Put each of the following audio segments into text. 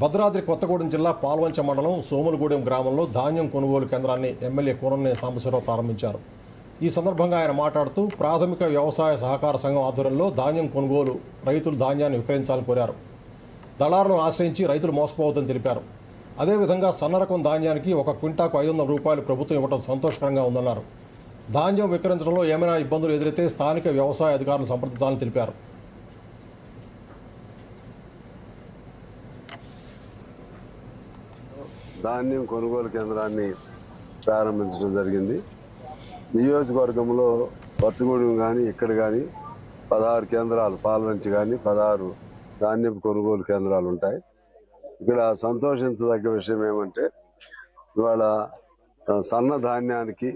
భద్రాద్రి కొత్తగూడెం జిల్లా పాల్వంచ మండలం సోములగూడెం గ్రామంలో ధాన్యం కొనుగోలు కేంద్రాన్ని ఎమ్మెల్యే కూరనేని సాంబశివరావు ప్రారంభించారు. ఈ సందర్భంగా ఆయన మాట్లాడుతూ ప్రాథమిక వ్యవసాయ సహకార సంఘం ఆధ్వర్యంలో ధాన్యం కొనుగోలు రైతులు ధాన్యాన్ని విక్రయించాలని కోరారు. దళారులను ఆశ్రయించి రైతులు మోసపోవద్దని తెలిపారు. అదేవిధంగా సన్నరకం ధాన్యానికి ఒక క్వింటాకు ఐదు వందల రూపాయలు ప్రభుత్వం ఇవ్వడం సంతోషకరంగా ఉందన్నారు. ధాన్యం విక్రయించడంలో ఏమైనా ఇబ్బందులు ఎదురైతే స్థానిక వ్యవసాయ అధికారులను సంప్రదించాలని తెలిపారు. ధాన్యం కొనుగోలు కేంద్రాన్ని ప్రారంభించడం జరిగింది. నియోజకవర్గంలో పత్తిగూడెం కానీ ఇక్కడ కానీ పదహారు కేంద్రాలు పాల్వంచి కానీ పదహారు ధాన్యం కొనుగోలు కేంద్రాలు ఉంటాయి. ఇక్కడ సంతోషించదగ్గ విషయం ఏమంటే ఇవాళ సన్న ధాన్యానికి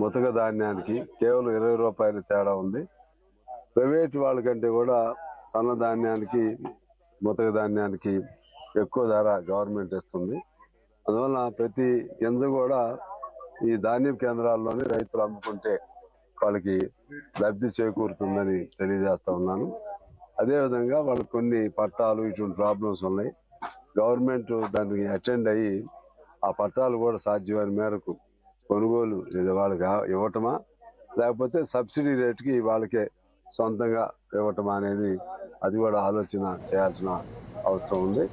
ముతక ధాన్యానికి కేవలం ఇరవై రూపాయల తేడా ఉంది. ప్రైవేట్ వాళ్ళకంటే కూడా సన్న ధాన్యానికి ముతక ధాన్యానికి ఎక్కువ ధర గవర్నమెంట్ ఇస్తుంది. అందువల్ల ప్రతి గింజ కూడా ఈ ధాన్యం కేంద్రాల్లోనే రైతులు అమ్ముకుంటే వాళ్ళకి లబ్ధి చేకూరుతుందని తెలియజేస్తా ఉన్నాను. అదేవిధంగా వాళ్ళకి కొన్ని పట్టాలు ఇటువంటి ప్రాబ్లమ్స్ ఉన్నాయి. గవర్నమెంట్ దానికి అటెండ్ అయ్యి ఆ పట్టాలు కూడా సాధ్యమైన మేరకు కొనుగోలు లేదా వాళ్ళకి ఇవ్వటమా? లేకపోతే సబ్సిడీ రేటుకి వాళ్ళకే సొంతంగా ఇవ్వటమా అనేది అది కూడా ఆలోచన చేయాల్సిన అవసరం ఉంది.